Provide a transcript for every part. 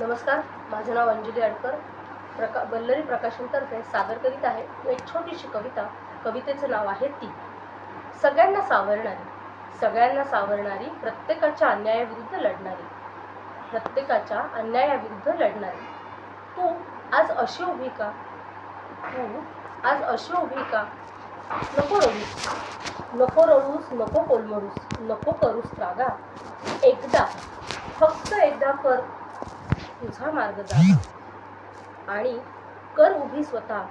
नमस्कार माझं नाव अंजली अडकर. प्रका बल्लरी प्रकाशनतर्फे सादर करीत आहे एक छोटीशी कविता. कवितेचं नाव आहे ती. सगळ्यांना सावरणारी. सगळ्यांना सावरणारी प्रत्येकाच्या अन्यायाविरुद्ध लढणारी. प्रत्येकाच्या अन्यायाविरुद्ध लढणारी. तू आज अशी उभी का? तू आज अशी उभी का? नको रडूस. नको रडूस नको कोलमडूस. नको करूस रागा. एकदा फक्त एकदा कर. तुझा मार्ग जागा आणि कर उभी स्वतः.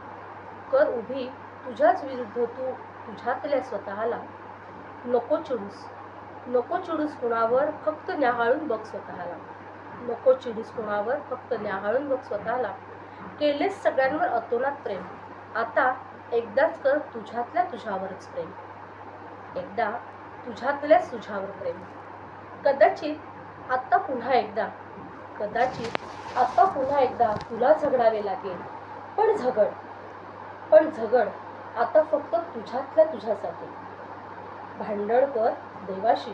कर उभी तुझ्याच विरुद्ध तू तुझ्यातल्या स्वतःला. नको चिडूस. नको चिडूस कुणावर फक्त न्याहाळून बघ स्वतःला. नको चिडूस कुणावर फक्त न्याहाळून बघ स्वतःला. केलेस सगळ्यांवर अतोनात प्रेम. आता एकदाच कर तुझ्यातल्या तुझ्यावरच प्रेम. एकदा तुझ्यातल्याच तुझ्यावर प्रेम. कदाचित आत्ता पुन्हा एकदा कदाचित आत्ता पुन्हा एकदा तुला झगडावे लागेल. पण झगड पण झगड आता फक्त तुझ्यातल्या तुझ्यासाठी. भांडण कर देवाशी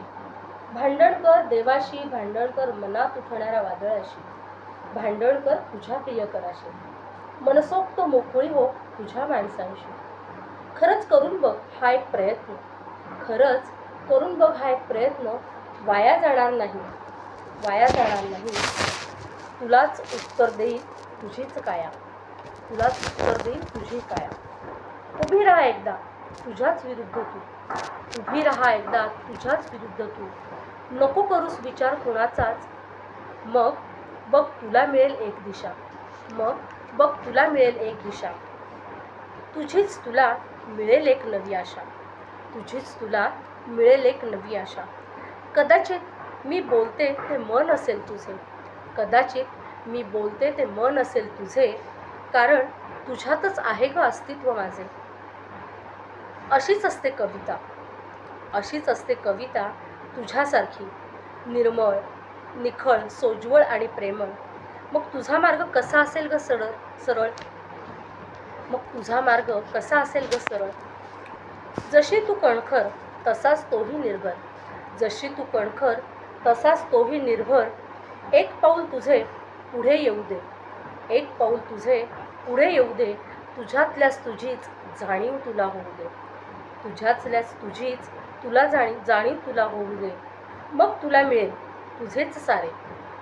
भांडण कर देवाशी भांडण कर मनात उठणाऱ्या वादळाशी भांडण कर तुझ्या प्रियकराशी. मनसोक्त मोकळी हो तुझ्या माणसांशी. खरंच करून बघ हा एक प्रयत्न. खरंच करून बघ हा एक प्रयत्न वाया जाणार नाही. वाया जाणार नाही. तुलाच उत्तर देईल तुझीच काया. तुलाच उत्तर देईल तुझी काया. उभी राहा एकदा तुझ्याच विरुद्ध तू. उभी राहा एकदा तुझ्याच विरुद्ध तू. नको करूस विचार कोणाचाच. मग बघ तुला मिळेल एक दिशा. मग बघ तुला मिळेल एक दिशा. तुझीच तुला मिळेल एक नवी आशा. तुझीच तुला मिळेल एक नवी आशा. कदाचित मी बोलते ते मन असेल तुझे. कदाचित मी बोलते ते मन असेल तुझे कारण तुझ्यातच आहे ग अस्तित्व माझे. अशीच असते कविता. अशीच असते कविता तुझ्यासारखी. निर्मळ निखळ सोज्वळ आणि प्रेमळ. मग तुझा मार्ग कसा असेल ग सरळ सरळ? मग तुझा मार्ग कसा असेल ग सरळ? जशी तू कणखर तसाच तोही निर्भर. जशी तू कणखर तसाच तोही निर्भर. एक पाऊल तुझे पुढे येऊ दे. एक पाऊल तुझे पुढे येऊ दे. तुझ्यातल्यास तुझीच जाणीव तुला होऊ दे. तुझ्यातल्यास तुझीच तुला जाणीव जाणीव तुला होऊ दे. मग तुला मिळेल तुझेच सारे.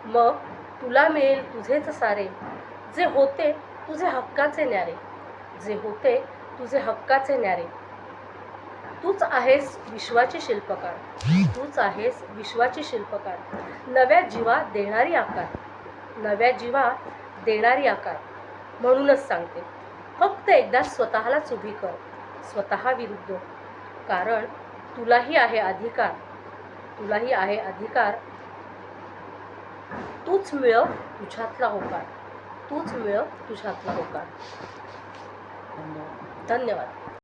मग तुला मिळेल तुझेच सारे. जे होते तुझे हक्काचे न्यारे. जे होते तुझे हक्काचे न्यारे. तूच आहेस विश्वाचे शिल्पकार. तूच आहेस विश्वाचे शिल्पकार. नव्या जीवा देणारी आकार. नव्या जीवा देणारी आकार. म्हणूनच सांगते. फक्त एकदा स्वतःलाच उभी कर. स्वतः विरुद्ध. कारण तुलाही आहे अधिकार. तुलाही आहे अधिकार. तूच मिळव तुझ्यातला होकार. तूच मिळव तुझ्यातला होकार. धन्यवाद.